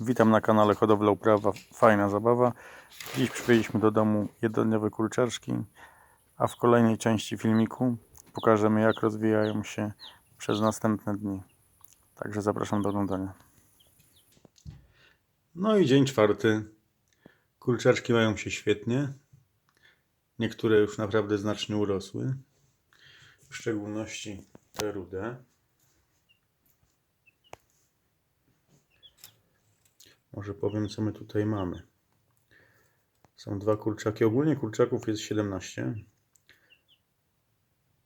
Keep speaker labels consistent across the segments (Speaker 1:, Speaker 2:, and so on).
Speaker 1: Witam na kanale Hodowla Uprawa, fajna zabawa. Dziś przywieźliśmy do domu jednodniowe kurczaczki, a w kolejnej części filmiku pokażemy jak rozwijają się przez następne dni. Także zapraszam do oglądania. No i dzień czwarty. Kurczaczki mają się świetnie. Niektóre już naprawdę znacznie urosły. W szczególności te rude. Może powiem, co my tutaj mamy. Są dwa kurczaki. Ogólnie kurczaków jest 17.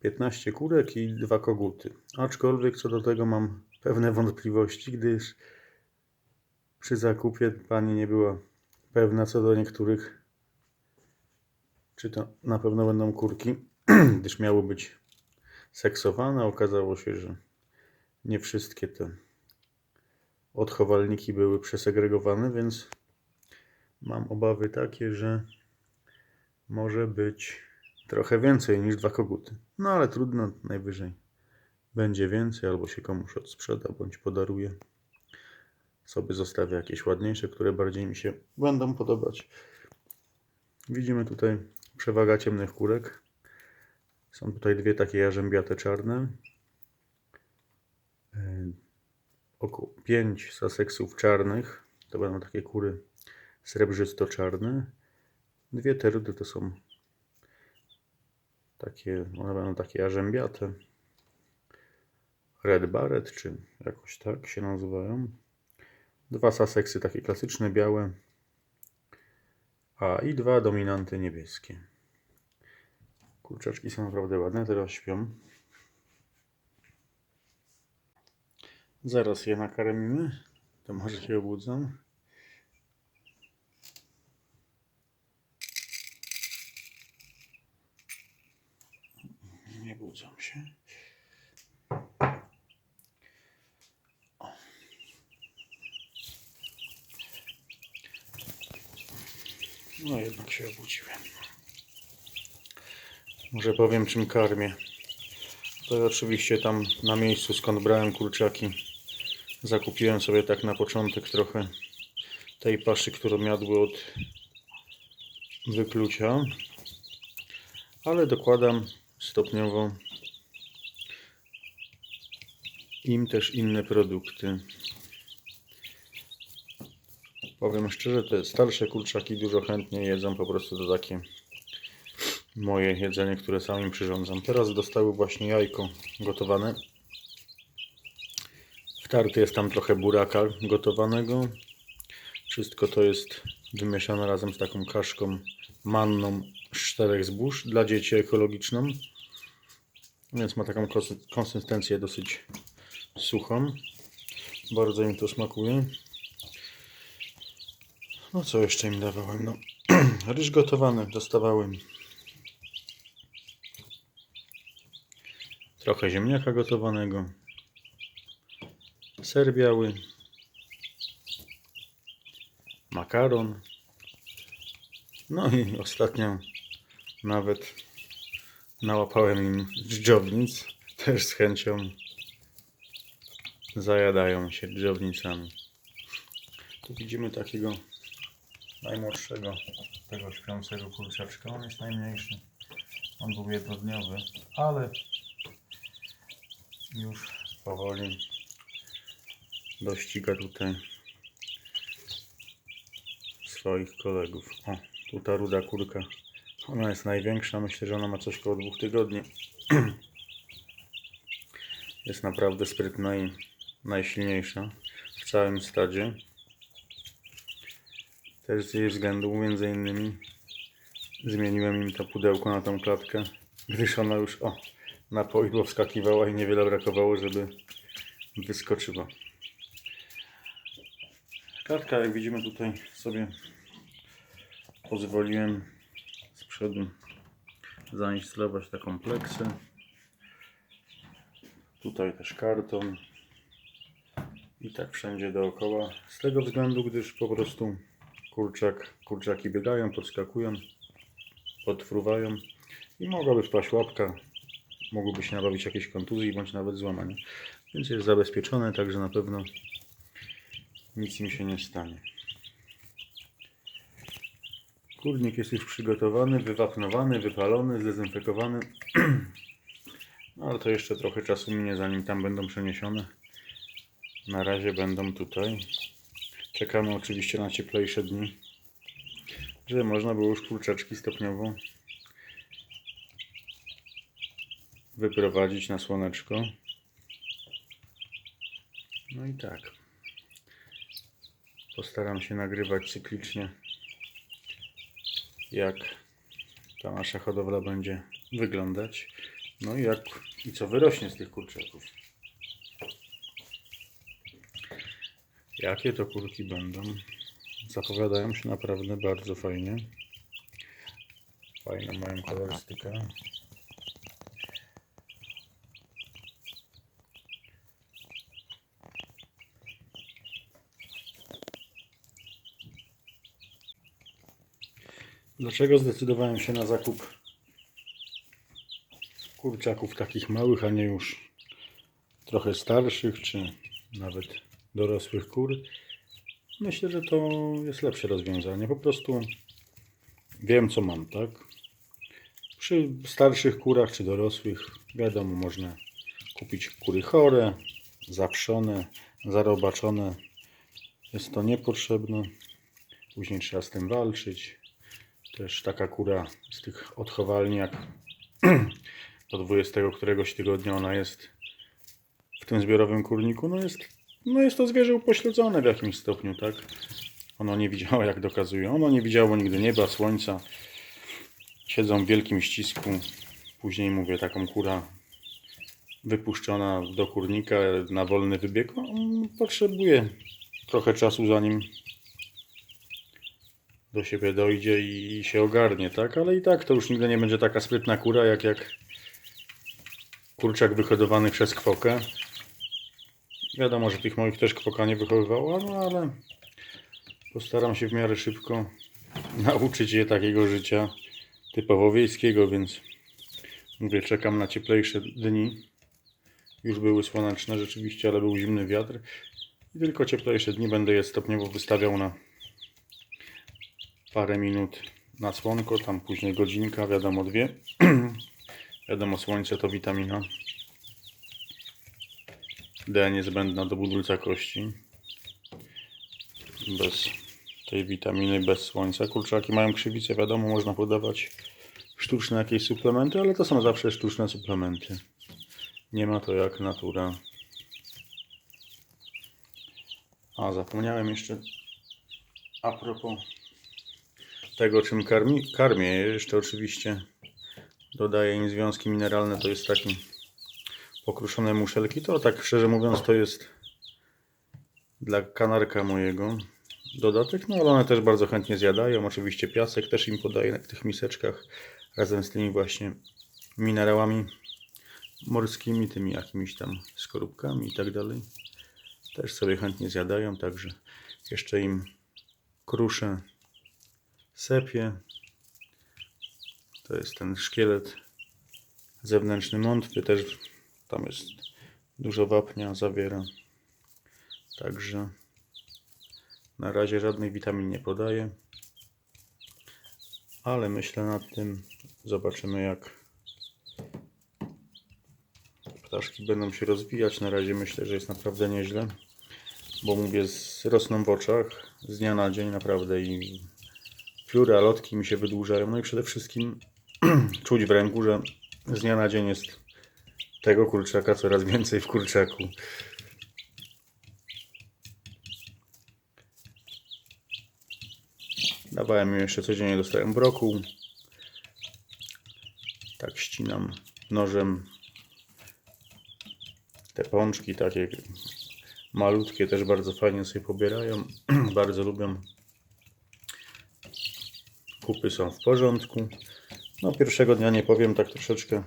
Speaker 1: 15 kurek i dwa koguty. Aczkolwiek co do tego mam pewne wątpliwości, gdyż przy zakupie pani nie była pewna co do niektórych, czy to na pewno będą kurki, gdyż miały być seksowane. Okazało się, że nie wszystkie te odchowalniki były przesegregowane, więc mam obawy takie, że może być trochę więcej niż dwa koguty. No ale trudno, najwyżej będzie więcej, albo się komuś odsprzeda, bądź podaruje. Sobie zostawię jakieś ładniejsze, które bardziej mi się będą podobać. Widzimy tutaj przewaga ciemnych kurek. Są tutaj dwie takie jarzębiate czarne. Około 5 saseksów czarnych. To będą takie kury srebrzysto-czarne. Dwie terudy to są takie, one będą takie jarzębiate. Red Barret, czy jakoś tak się nazywają. Dwa saseksy takie klasyczne, białe. A i dwa dominanty niebieskie. Kurczaczki są naprawdę ładne, teraz śpią. Zaraz je nakarmimy. To może się obudzą. Nie budzą się. No jednak się obudziłem. Może powiem czym karmię. To oczywiście tam na miejscu skąd brałem kurczaki zakupiłem sobie tak na początek trochę tej paszy, którą jadły od wyklucia. Ale dokładam stopniowo im też inne produkty. Powiem szczerze, te starsze kurczaki dużo chętniej jedzą po prostu to takie moje jedzenie, które sam im przyrządzam. Teraz dostały właśnie jajko gotowane. Wtarty jest tam trochę buraka gotowanego. Wszystko to jest wymieszane razem z taką kaszką manną z czterech zbóż dla dzieci ekologiczną. Więc ma taką konsy- konsystencję dosyć suchą. Bardzo im to smakuje. No co jeszcze im dawałem? No, ryż gotowany dostawałem. Trochę ziemniaka gotowanego. Ser biały. Makaron. No i ostatnio nawet nałapałem im dżdżownic. Też z chęcią zajadają się dżdżownicami. Tu widzimy takiego najmłodszego, tego śpiącego kurczaczka. On jest najmniejszy. On był jednodniowy, ale już powoli dościga tutaj swoich kolegów. O, tu ta ruda kurka. Ona jest największa. Myślę, że ona ma coś koło dwóch tygodni. Jest naprawdę sprytna i najsilniejsza w całym stadzie. Też z jej względu, między innymi, zmieniłem im to pudełko na tą klatkę, gdyż ona już o, na poidło wskakiwała i niewiele brakowało, żeby wyskoczyła. Klatka, jak widzimy tutaj sobie pozwoliłem z przodu zainstalować taką pleksę. Tutaj też karton. I tak wszędzie dookoła. Z tego względu, gdyż po prostu kurczak, kurczaki biegają, podskakują, podfruwają i mogłaby wpaść łapka. Mogłoby się nabawić jakiejś kontuzji bądź nawet złamania. Więc jest zabezpieczone, także na pewno nic im się nie stanie. Kurnik jest już przygotowany, wywapnowany, wypalony, zdezynfekowany. No ale to jeszcze trochę czasu minie, zanim tam będą przeniesione. Na razie będą tutaj. Czekamy oczywiście na cieplejsze dni, żeby można było już kurczaczki stopniowo wyprowadzić na słoneczko. No i tak. Postaram się nagrywać cyklicznie, jak ta nasza hodowla będzie wyglądać. No i jak i co wyrośnie z tych kurczaków. Jakie to kurki będą? Zapowiadają się naprawdę bardzo fajnie. Fajną mają kolorystykę. Dlaczego zdecydowałem się na zakup kurczaków takich małych, a nie już trochę starszych, czy nawet dorosłych kur? Myślę, że to jest lepsze rozwiązanie. Po prostu wiem, co mam, tak? Przy starszych kurach czy dorosłych, wiadomo, można kupić kury chore, zaprzone, zarobaczone. Jest to niepotrzebne. Później trzeba z tym walczyć. Też taka kura z tych odchowalni, jak do 20 któregoś tygodnia ona jest w tym zbiorowym kurniku, no jest, no jest to zwierzę upośledzone w jakimś stopniu, tak? Ono nie widziało, jak dokazuje. Ono nie widziało nigdy nieba, słońca. Siedzą w wielkim ścisku. Później mówię, taką kura wypuszczona do kurnika na wolny wybieg, on potrzebuje trochę czasu, zanim do siebie dojdzie i się ogarnie, tak? Ale i tak to już nigdy nie będzie taka sprytna kura, jak jak kurczak wyhodowany przez kwokę. Wiadomo, że tych moich też kwoka nie wychowywała, no ale postaram się w miarę szybko nauczyć je takiego życia typowo wiejskiego, więc mówię, czekam na cieplejsze dni. Już były słoneczne rzeczywiście, ale był zimny wiatr. I tylko cieplejsze dni będę je stopniowo wystawiał na parę minut na słonko, tam później godzinka, wiadomo dwie. wiadomo słońce to witamina D niezbędna do budulca kości. Bez tej witaminy, bez słońca. Kurczaki mają krzywicę, wiadomo, można podawać sztuczne jakieś suplementy, ale to są zawsze sztuczne suplementy. Nie ma to jak natura. A, zapomniałem jeszcze a propos tego, czym karmi, karmię. Jeszcze oczywiście dodaję im związki mineralne. To jest taki pokruszone muszelki. To tak szczerze mówiąc to jest dla kanarka mojego dodatek. No ale one też bardzo chętnie zjadają. Oczywiście piasek też im podaję w tych miseczkach razem z tymi właśnie minerałami morskimi, tymi jakimiś tam skorupkami i tak dalej. Też sobie chętnie zjadają, także jeszcze im kruszę sepie. To jest ten szkielet zewnętrzny mątwy, też tam jest dużo wapnia zawiera. Także na razie żadnej witamin nie podaję. Ale myślę nad tym. Zobaczymy jak ptaszki będą się rozwijać. Na razie myślę, że jest naprawdę nieźle. Bo mówię, rosną w oczach z dnia na dzień naprawdę i pióra, lotki mi się wydłużają. No i przede wszystkim czuć w ręku, że z dnia na dzień jest tego kurczaka coraz więcej w kurczaku. Dawałem im jeszcze codziennie, dostałem brokuł. Tak ścinam nożem te pączki takie malutkie też bardzo fajnie sobie pobierają. bardzo lubią. Kupy są w porządku. No pierwszego dnia nie powiem, tak troszeczkę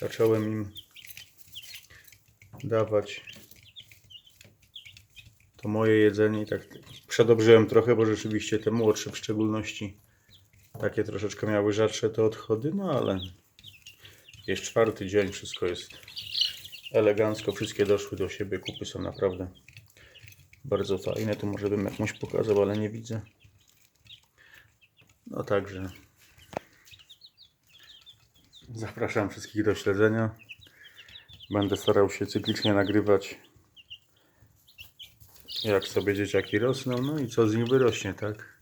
Speaker 1: zacząłem im dawać to moje jedzenie i tak przedobrzyłem trochę, bo rzeczywiście te młodsze w szczególności takie troszeczkę miały rzadsze te odchody, no ale jest czwarty dzień, wszystko jest elegancko, wszystkie doszły do siebie, kupy są naprawdę Bardzo fajne, tu może bym jakąś pokazał, ale nie widzę. No także. Zapraszam wszystkich do śledzenia. Będę starał się cyklicznie nagrywać jak sobie dzieciaki rosną, no i co z nich wyrośnie, tak?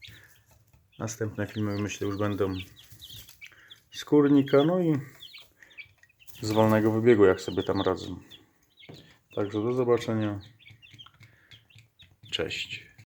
Speaker 1: Następne filmy myślę już będą z kurnika, no i z wolnego wybiegu, jak sobie tam radzą. Także do zobaczenia. Cześć.